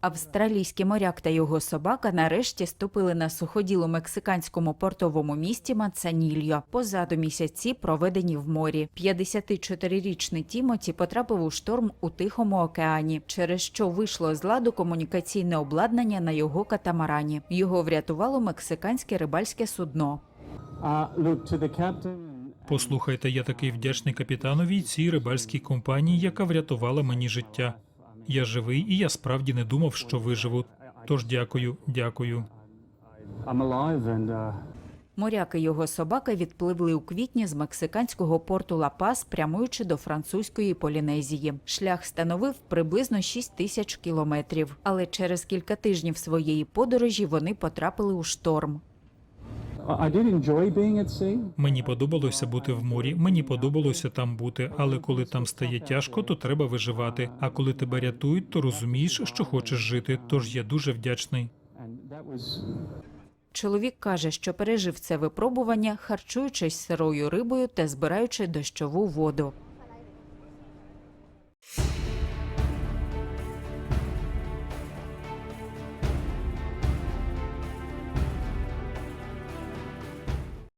Австралійський моряк та його собака нарешті ступили на суходіл у мексиканському портовому місті Мацанільо. Позаду місяці, проведені в морі. 54-річний Тімоті потрапив у шторм у Тихому океані, через що вийшло з ладу комунікаційне обладнання на його катамарані. Його врятувало мексиканське рибальське судно. Послухайте, я такий вдячний капітанові цій рибальській компанії, яка врятувала мені життя. Я живий, і я справді не думав, що виживу. Тож дякую, дякую. Uh, Моряк і його собака відпливли у квітні з мексиканського порту Ла-Пас, прямуючи до французької Полінезії. Шлях становив приблизно 6 тисяч кілометрів. Але через кілька тижнів своєї подорожі вони потрапили у шторм. Мені подобалося бути в морі, мені подобалося там бути, але коли там стає тяжко, то треба виживати. А коли тебе рятують, то розумієш, що хочеш жити. Тож я дуже вдячний. Чоловік каже, що пережив це випробування, харчуючись сирою рибою та збираючи дощову воду.